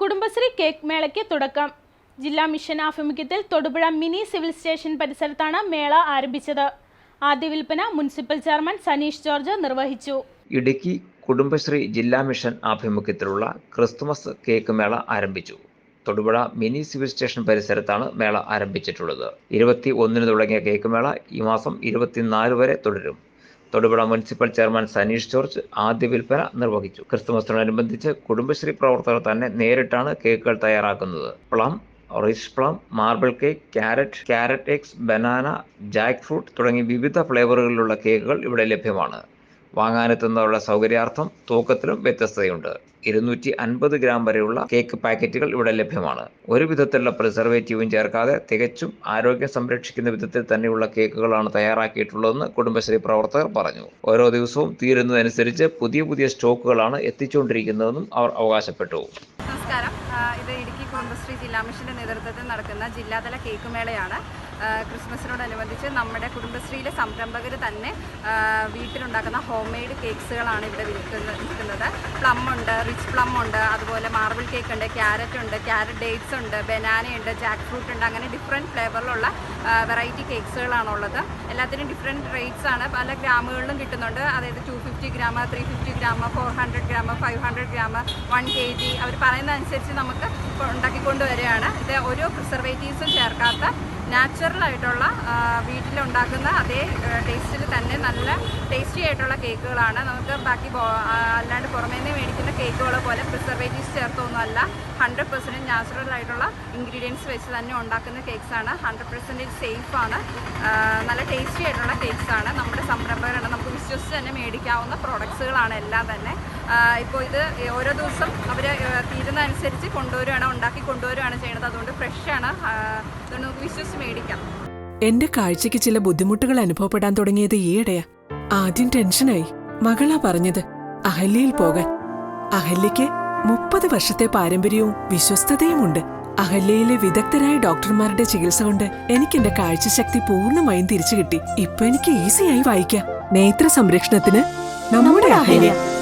Kudumbashree cake മേളയ്ക്ക് തുടക്കം. ജില്ലാ മിഷൻ ആഭിമുഖ്യത്തിൽ തൊടുപുഴ മിനി സിവിൽ സ്റ്റേഷൻ പരിസരത്താണ് മേള ആരംഭിച്ചത്. ആദ്യ വിൽപ്പന മുനിസിപ്പൽ ചെയർമാൻ സനീഷ് ജോർജ് നിർവഹിച്ചു. ഇടുക്കി കുടുംബശ്രീ ജില്ലാ മിഷൻ ആഭിമുഖ്യത്തിലുള്ള ക്രിസ്തുമസ് കേക്ക് മേള ആരംഭിച്ചു. തൊടുപുഴ മിനി സിവിൽ സ്റ്റേഷൻ പരിസരത്താണ് മേള ആരംഭിച്ചിട്ടുള്ളത്. ഇരുപത്തി ഒന്നിന് തുടങ്ങിയ കേക്ക് മേള ഈ മാസം ഇരുപത്തിനാല് വരെ തുടരും. Thodupuzha municipal chairman Saneesh George ആദ്യ വിൽപ്പന നിർവഹിച്ചു. ക്രിസ്തുമസിനോടനുബന്ധിച്ച് കുടുംബശ്രീ പ്രവർത്തകർ തന്നെ നേരിട്ടാണ് കേക്കുകൾ തയ്യാറാക്കുന്നത്. Plum rich plum marble cake carrot carrot X banana jackfruit തുടങ്ങി വിവിധ ഫ്ലേവറുകളിലുള്ള കേക്കുകൾ ഇവിടെ ലഭ്യമാണ്. വാങ്ങാനെത്തുന്നവരുടെ സൗകര്യാർത്ഥം തൂക്കത്തിലും വ്യത്യസ്തതയുണ്ട്. ഇരുന്നൂറ്റി അൻപത് ഗ്രാം വരെയുള്ള കേക്ക് പാക്കറ്റുകൾ ഇവിടെ ലഭ്യമാണ്. ഒരു വിധത്തിലുള്ള പ്രിസർവേറ്റീവും ചേർക്കാതെ തികച്ചും ആരോഗ്യം സംരക്ഷിക്കുന്ന വിധത്തിൽ തന്നെയുള്ള കേക്കുകളാണ് തയ്യാറാക്കിയിട്ടുള്ളതെന്ന് കുടുംബശ്രീ പ്രവർത്തകർ പറഞ്ഞു. ഓരോ ദിവസവും തീരുന്നതനുസരിച്ച് പുതിയ പുതിയ സ്റ്റോക്കുകളാണ് എത്തിച്ചുകൊണ്ടിരിക്കുന്നതെന്നും അവർ അവകാശപ്പെട്ടു. നമസ്കാരം. ഇത് ഇടുക്കി കുടുംബശ്രീ ജില്ലാ മിഷന്റെ നേതൃത്വത്തിൽ നടക്കുന്ന ജില്ലാതല കേക്ക് മേളയാണ് ക്രിസ്മസിനോടനുബന്ധിച്ച് നമ്മുടെ കുടുംബശ്രീയിലെ സംരംഭകർ തന്നെ വീട്ടിലുണ്ടാക്കുന്ന ഹോം മെയ്ഡ് കേക്ക്സുകളാണ് ഇവിടെ വിൽക്കുന്ന വിൽക്കുന്നത്. പ്ലം ഉണ്ട് റിച്ച് പ്ലം ഉണ്ട് അതുപോലെ മാർബിൾ കേക്ക് ഉണ്ട് ക്യാരറ്റ് ഉണ്ട് ക്യാരറ്റ് ഡേറ്റ്സ് ഉണ്ട് ബനാന ഉണ്ട് ജാക്ക് ഫ്രൂട്ട് ഉണ്ട് അങ്ങനെ ഡിഫറെന്റ് ഫ്ലേവറിലുള്ള വെറൈറ്റി കേക്ക്സുകളാണുള്ളത് എല്ലാത്തിനും ഡിഫറെന്റ് റേറ്റ്സ് ആണ്. പല ഗ്രാമുകളിലും കിട്ടുന്നുണ്ട്. അതായത് two fifty gram three fifty gram four hundred gram five hundred gram one K G അവർ പറയുന്നതനുസരിച്ച് നമുക്ക് ഉണ്ടാക്കിക്കൊണ്ടുവരികയാണ്. ഉണ്ടാക്കിക്കൊണ്ട് വരികയാണ് ഇത് ഓരോ പ്രിസർവേറ്റീവ്സും ചേർക്കാത്ത നാച്ചുറൽ ആയിട്ടുള്ള വീട്ടിലുണ്ടാക്കുന്ന അതേ ടേസ്റ്റിൽ തന്നെ നല്ല ടേസ്റ്റി ആയിട്ടുള്ള കേക്കുകളാണ്. നമുക്ക് ബാക്കി അല്ലാണ്ട് പുറമേ നിന്ന് മേടിക്കുന്ന കേക്കുകളെ പോലെ പ്രിസർവേറ്റീവ്സ് ചേർത്തൊന്നുമല്ല. ഹൺഡ്രഡ് പെർസെന്റേജ് നാച്ചുറൽ ആയിട്ടുള്ള ഇൻഗ്രീഡിയൻസ് വെച്ച് തന്നെ ഉണ്ടാക്കുന്ന കേക്ക്സാണ് ഹൺഡ്രഡ് പെർസെന്റേജ് സേഫാണ് നല്ല ടേസ്റ്റി ആയിട്ടുള്ള കേക്ക്സാണ് നമ്മുടെ സംരംഭകരാണ്. നമുക്ക് വിശ്വസിച്ച് തന്നെ മേടിക്കാവുന്ന പ്രോഡക്ട്സുകളാണ് എല്ലാം തന്നെ. ഇപ്പോൾ ഇത് ഓരോ ദിവസം അവർ തീരുന്ന അനുസരിച്ച് കൊണ്ടുവരികയാണ് ഉണ്ടാക്കി കൊണ്ടുവരികയാണ് ചെയ്യുന്നത് അതുകൊണ്ട് ഫ്രഷ് ആണ് ആ, അതുകൊണ്ട് നമുക്ക് വിശ്വസിച്ച് മേടിക്കാം. എന്റെ കാഴ്ചക്ക് ചില ബുദ്ധിമുട്ടുകൾ അനുഭവപ്പെടാൻ തുടങ്ങിയത് ഈയിടെയാ. ആദ്യം ടെൻഷനായി. മകളാ പറഞ്ഞത് അഹല്യയിൽ പോകാൻ. അഹല്യയ്ക്ക് മുപ്പത് വർഷത്തെ പാരമ്പര്യവും വിശ്വസ്തതയുമുണ്ട്. അഹല്യയിലെ വിദഗ്ധരായ ഡോക്ടർമാരുടെ ചികിത്സ കൊണ്ട് എനിക്ക് എന്റെ കാഴ്ചശക്തി പൂർണമായും തിരിച്ചു കിട്ടി ഇപ്പൊ എനിക്ക് ഈസിയായി വായിക്കാം. നേത്ര സംരക്ഷണത്തിന് നമ്മുടെ Ahalya.